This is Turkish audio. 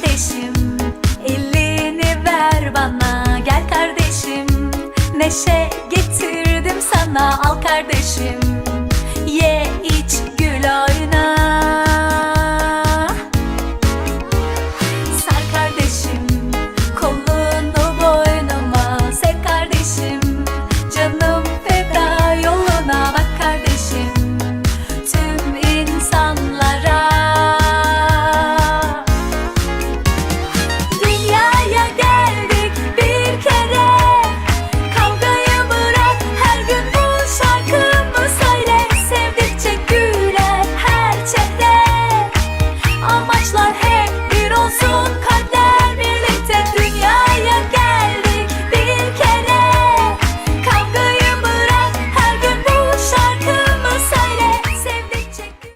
kardeşim. Elini ver bana gel kardeşim. Neşe getirdim sana al kardeşim.